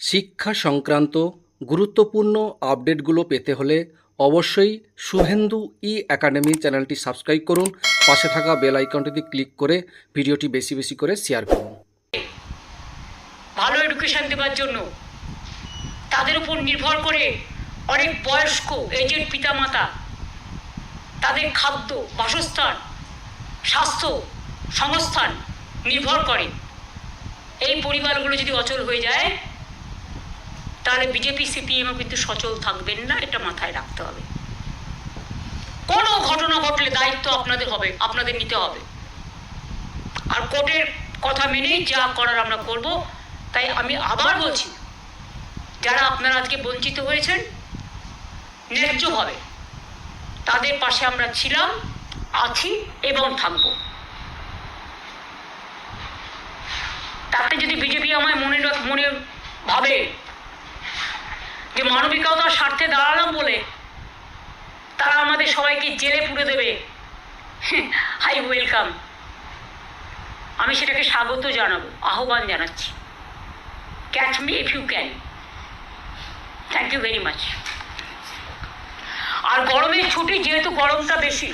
শিক্ষা সংক্রান্ত গুরুত্বপূর্ণ আপডেটগুলো পেতে হলে অবশ্যই শুভেন্দু ই একাডেমি চ্যানেলটি সাবস্ক্রাইব করুন। পাশে থাকা বেল আইকনটিতে ক্লিক করে ভিডিওটি বেশি বেশি করে শেয়ার করুন। ভালো এডুকেশন দেওয়ার জন্য তাদের উপর নির্ভর করে অনেক বয়স্ক এজেড পিতামাতা, তাদের খাদ্য, বাসস্থান, স্বাস্থ্য সংস্থান নির্ভর করে। এই পরিবারগুলো যদি অচল হয়ে যায় তাহলে বিজেপি, সিপিএমও কিন্তু সচল থাকবেন না, এটা মাথায় রাখতে হবে। কোনো ঘটনা ঘটলে দায়িত্ব আপনাদের হবে, আপনাদের নিতে হবে। আর কোর্টের কথা মেনেই যা করার আমরা করব, তাই আমি আবার বলছি, যারা আপনারা আজকে বঞ্চিত হয়েছেন, ন্যায্য হবে। তাদের পাশে আমরা ছিলাম, আছি এবং থাকব। তাতে যদি বিজেপি আমায় মনে মনে ভাবে যে মানবিকতার স্বার্থে দাঁড়ালাম বলে তারা আমাদের সবাইকে জেলে পুরে দেবে। Hi, welcome. আমি সেটাকে স্বাগত জানাব, আহ্বান জানাচ্ছি। Catch me if you can thank you very much আর গরমের ছুটি যেহেতু গরমটা বেশি,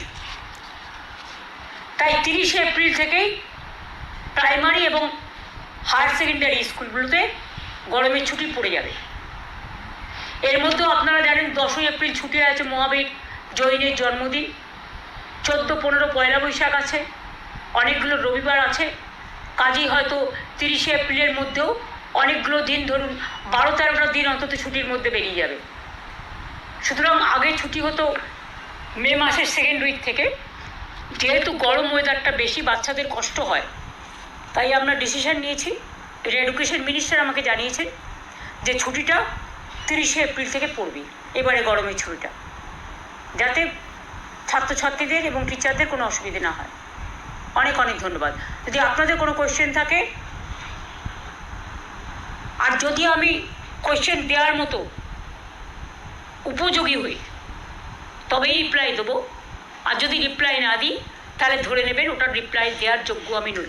তাই তিরিশে এপ্রিল থেকেই প্রাইমারি এবং হায়ার সেকেন্ডারি স্কুলগুলোতে গরমের ছুটি পড়ে যাবে। এর মধ্যেও আপনারা জানেন দশই এপ্রিল ছুটি আছে মহাবীর জৈনের জন্মদিন। চোদ্দ, পনেরো, পয়লা বৈশাখ আছে। অনেকগুলো রবিবার আছে। কাজেই হয়তো তিরিশে এপ্রিলের মধ্যেও অনেকগুলো দিন ধরুন, বারো, তেরোটা দিন অন্তত ছুটির মধ্যে বেরিয়ে যাবে। সুতরাং আগে ছুটি হতো মে মাসের সেকেন্ড উইক থেকে। যেহেতু গরম ওয়েদারটা বেশি, বাচ্চাদের কষ্ট হয়। তাই আমরা ডিসিশন নিয়েছি। এটা এডুকেশন মিনিস্টার আমাকে জানিয়েছেন যে ছুটিটা তিরিশে এপ্রিল থেকে পড়বে, এবারে গরমের ছুটিটা। যাতে ছাত্রছাত্রীদের এবং টিচারদের কোনো অসুবিধে না হয়। অনেক অনেক ধন্যবাদ। যদি আপনাদের কোনো কোয়েশ্চেন থাকে, আর যদি আমি কোয়েশ্চেন দেওয়ার মতো উপযোগী হই, তবেই রিপ্লাই দেবো। আর যদি রিপ্লাই না দিই, তাহলে ধরে নেবেন ওটার রিপ্লাই দেওয়ার যোগ্য আমি নই।